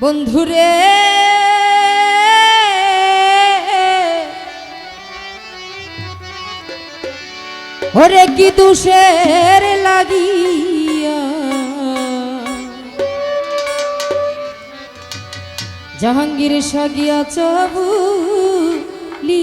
বন্ধুরে ওরে কি দুষের লাগিয়া? জাহাঙ্গীর সাগিয়া চবু লি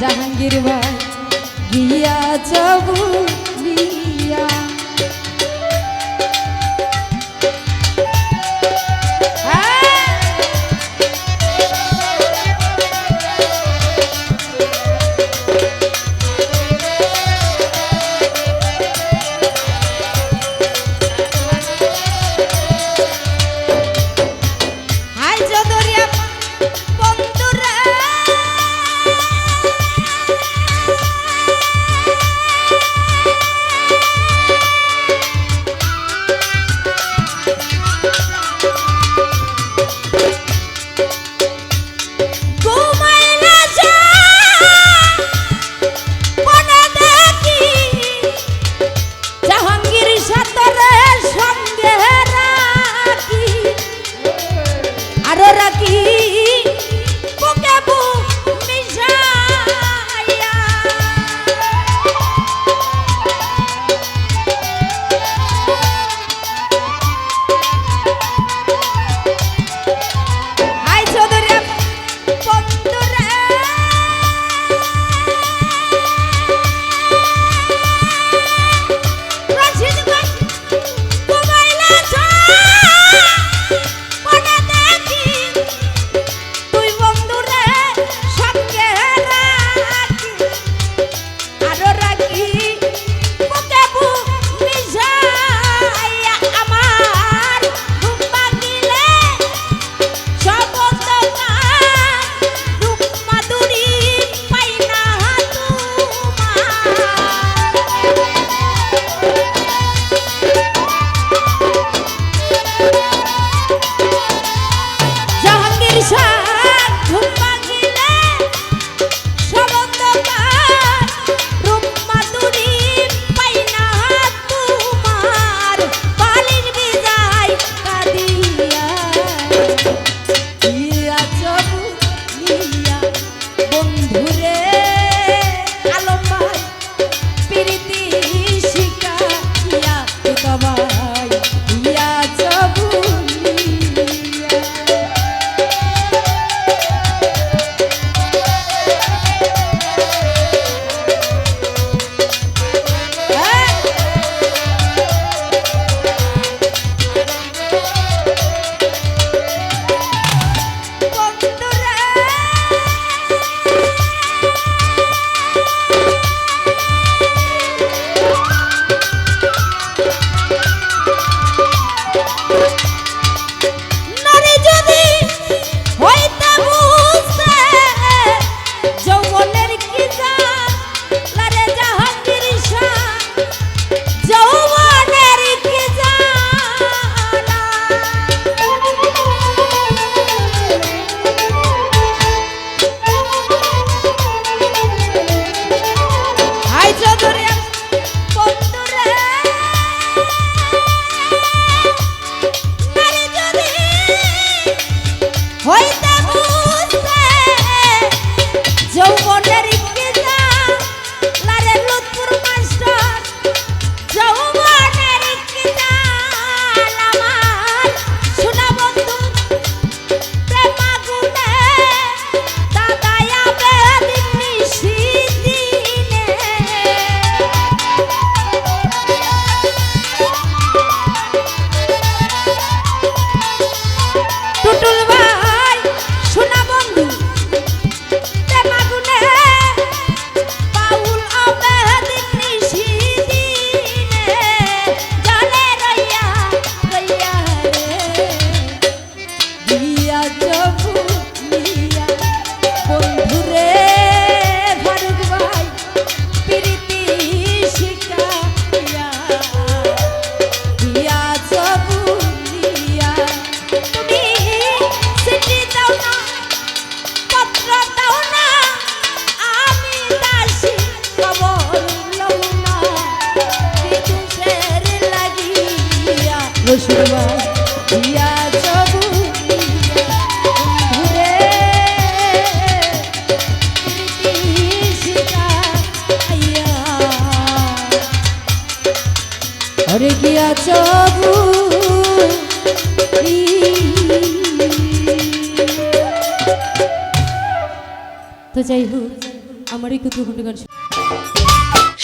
জাহাঙ্গীর ভাই গিয়া চবু লিয়া রসুরবা দিয়া চবু ঘুরে আরে গিয়া চবু তো যাই হোক আমার এই কুতুর গান